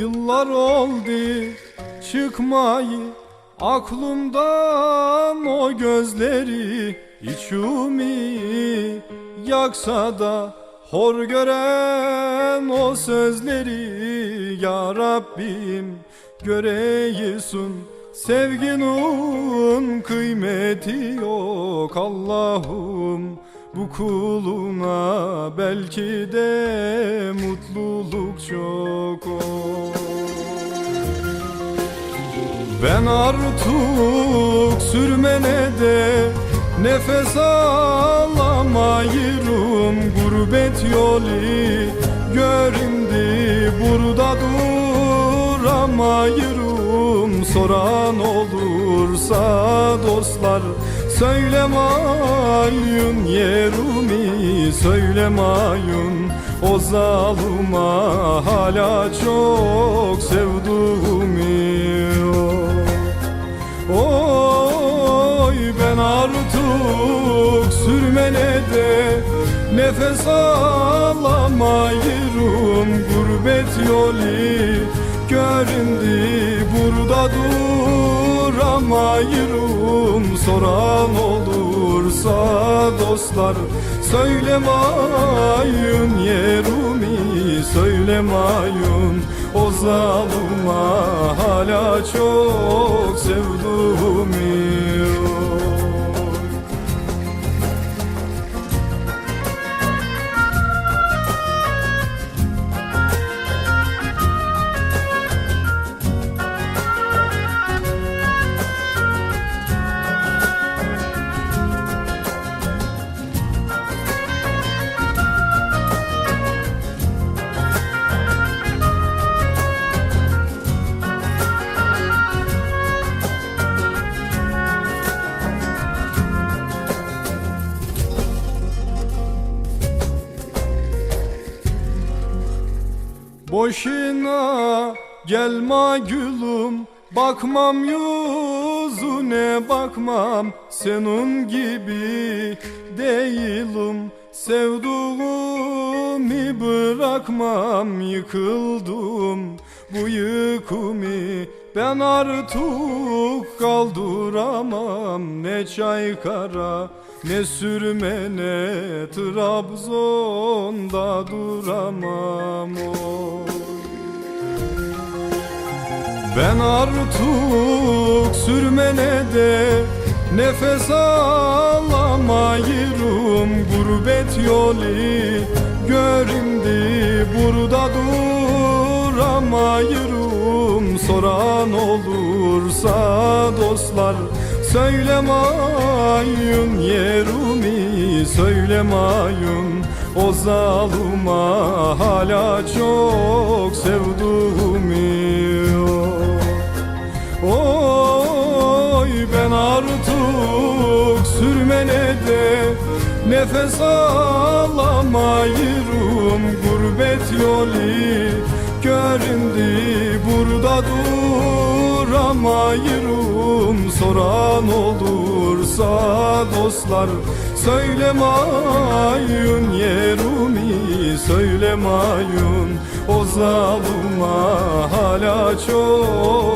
Yıllar oldu çıkmayı aklımdan o gözleri içimi yaksa da hor gören o sözleri ya Rabbim göreyisun sevginin kıymeti yok Allah'ım bu kuluna belki de mutluluk çok o. Ben artık sürmene de nefes alamayırım. Gurbet yolu göründü burada duramayırım. Soran olursa dostlar Söylemayın yerumi söylemayın O zaluma. Hala çok sevduğumi Oy Nefes alamayırım Gurbet yolu. Göründü Burada duramayırım. Soran olursa dostlar Söylemayın yerumi Söylemayın. O zalıma Hala çok sevduğumi Boşuna gelme gülüm Bakmam yüzüne bakmam. Senin gibi değilim Sevduğumu bırakmam. Yıkıldım bu yıkımı Ben artık kaldıramam. Ne çaykara ne sürmene Trabzon'da duramam oy. Ben artık sürmene de Nefes alamayırım Gurbet yolu göründü Burada duramayırım Soran olursa dostlar Söylemayın yerumi Söylemayın o zaluma Hala çok sevduğumi Oy ben artık sürmene de Nefes alamayırım. Gurbet yolu göründü Burada duramayırım Soran olursa dostlar. Söylemayın yerumi Söylemayın o zalıma Hala çok